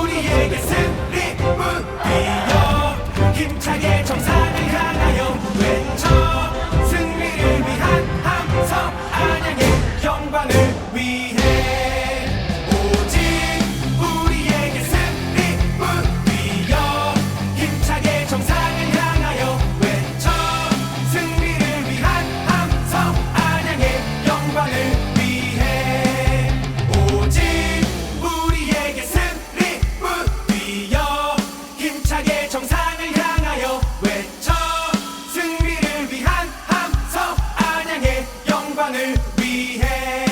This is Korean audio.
우리에게 슬림을 뛰어 힘차게 정상. 정상을 향하여 외쳐 승리를 위한 함성 아량의 영광을 위해.